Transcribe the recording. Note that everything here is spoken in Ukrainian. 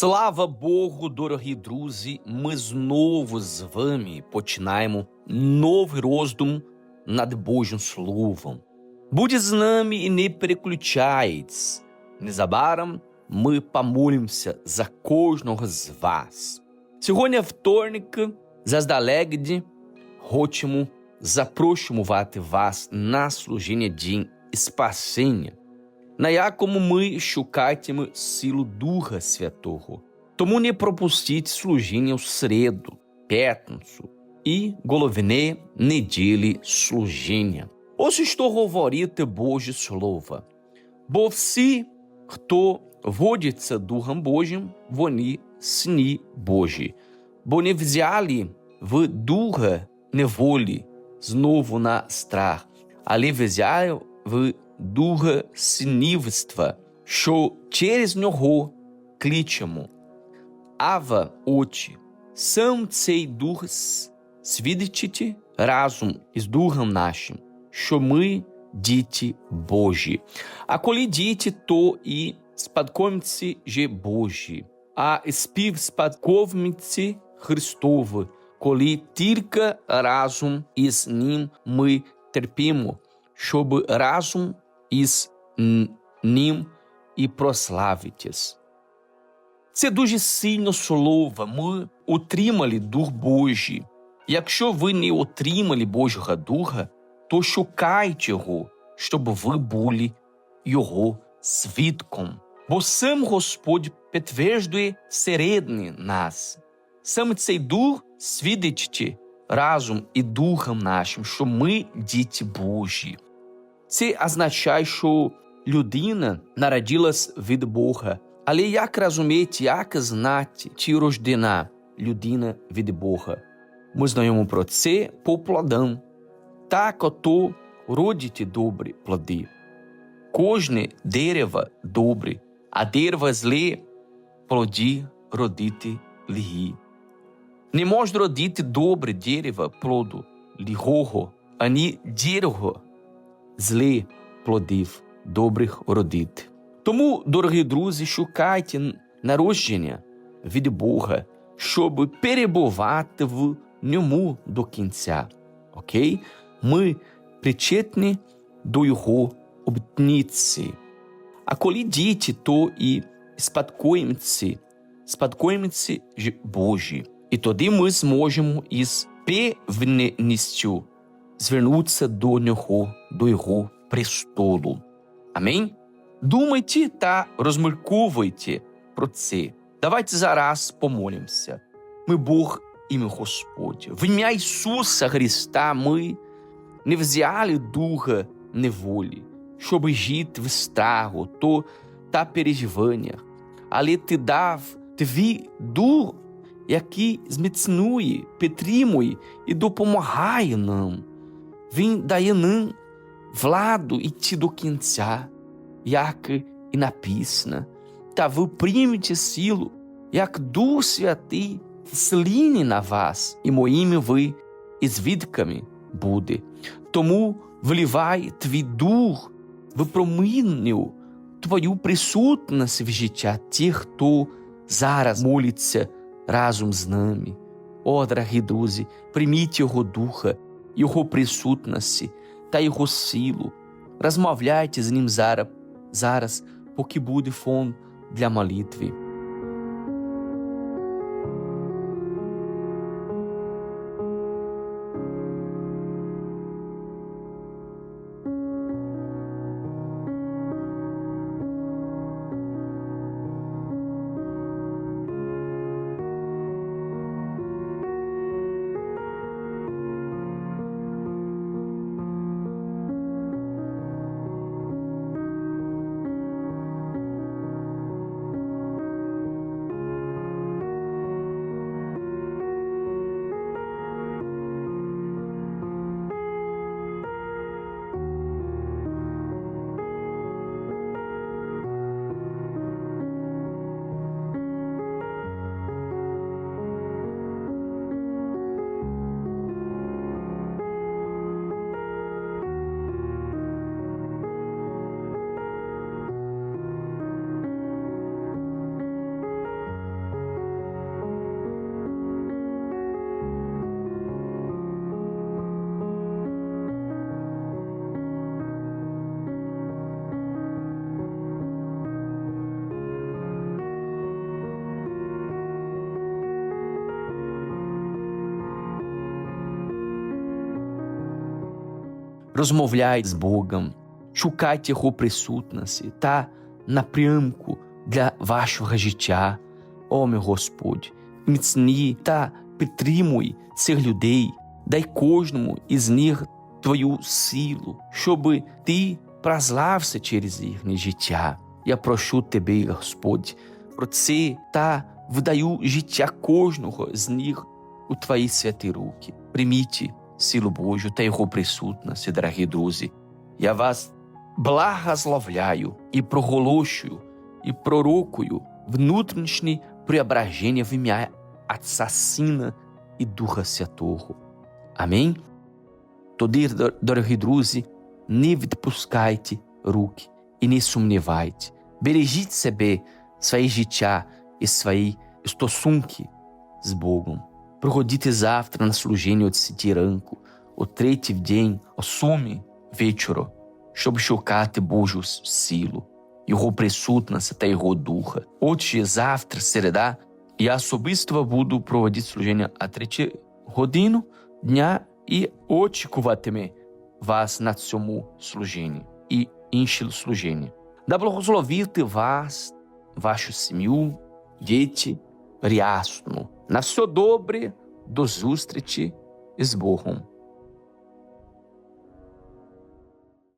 Слава Богу, дорогі друзі! Ми знову з вами починаємо новий роздум над Божим Словом. Будьте з нами і не переключайтесь. Незабаром ми помолимося за кожного з вас. Сьогодні вторник, заздалегідь, хочемо запрошувати вас на служіння День Спасіння на якому ми шукатиме силу Духа Святого. Тому не пропустіть служіння в середу, п'ятницю і головне неділі служіння. Ось що говорить Боже Слово. Бо всі, хто водиться Духом Божим, вони сні Божі, бо не взяли в Духа неволі знову на страх, але взяли в духа синівства, що через нього кличемо. Ава очі, сам цей дух свідчить разом із духом нашим, що ми діти Божі. А коли діти, то і спадкомці же Божі, а співспадковниці Христові, коли тільки разом із ним ми терпимо, щоб разом із ним і прославитись. Це дуже сильно слово. Ми отримали Дух Божий. Якщо ви не отримали Божого Духа, то шукайте його, щоб ви були його свідком. Бо сам Господь підтверджує всередині нас. Саме цей дух свідчить разом і духом нашим, що ми діти Божі. Це означає, що людина народилась від Бога. Але як розуміти, як знати, чи рождена людина від Бога? Ми знаємо про це по плодам. Так ото родите добрі плоди. Кожне дерево добре, а дерево зле плоді родити лігі. Не може родити добре дерево плоду лігого, ані дерево злі плодів добрих родити. Тому, дорогі друзі, шукайте народження від Бога, щоб перебувати в ньому до кінця. Окей? Ми причетні до Його обітниці. А коли діти, то і спадкоємці, спадкоємці Божі. І тоді ми зможемо із певністю звернутися до нього, до його престолу. Амінь. Думайте та розмірковуйте про це. Давайте зараз помолимося. Ми Бог і ми Господь. В ім'я Ісуса Христа ми не взяли духа неволі, щоб жити в страху то та переживаннях, але ти дав твій дух, який зміцнує, підтримує і допомагає нам. Він дає нам владу йти до кінця, як і написано. Та ви приймете силу, як Дух Святий сліні на вас, і моїми ви і звідками буде. Тому вливай твій дух, випромінюв твою присутність в життя тих, хто зараз молиться разом з нами. О, дорогі друзі, прийміть Його Духа, Його присутності та Його силу. Розмовляйте з ним зараз, зараз, поки буде фон для молитви. Розмовляйте з Богом, шукайте Його присутності та напрямку для вашого життя. О, мій Господь, міцні та підтримуй цих людей, дай кожному із них твою силу, щоб ти прослався через їхнє життя. Я прошу тебе, Господь, про це та вдаю життя кожного з них у твої святі руки. Прийміть силу Божу та його присутність, дорогі друзі. Я вас благословляю і проголошую, і пророкую внутрішнє преображення в ім'я Отця Сина і Духа Святого. Амінь. Тоді, дор- дорогі друзі, не відпускайте руки і не сумнівайте. Бережіть себе, своє життя і свої стосунки з Богом. Приходіть завтра на служіння о 10 ранку, о третій в день, о сумі вечора, щоб шукати Божу силу, Його присутність та Його духа. Отже, завтра, середа, я особисто буду проводити служіння о 3 годину дня і очікуватиме вас на цьому служінні і інші служіння. Да благословити вас, вашу сім'ю, діти, рясно. На все добре, до зустрічі з Богом.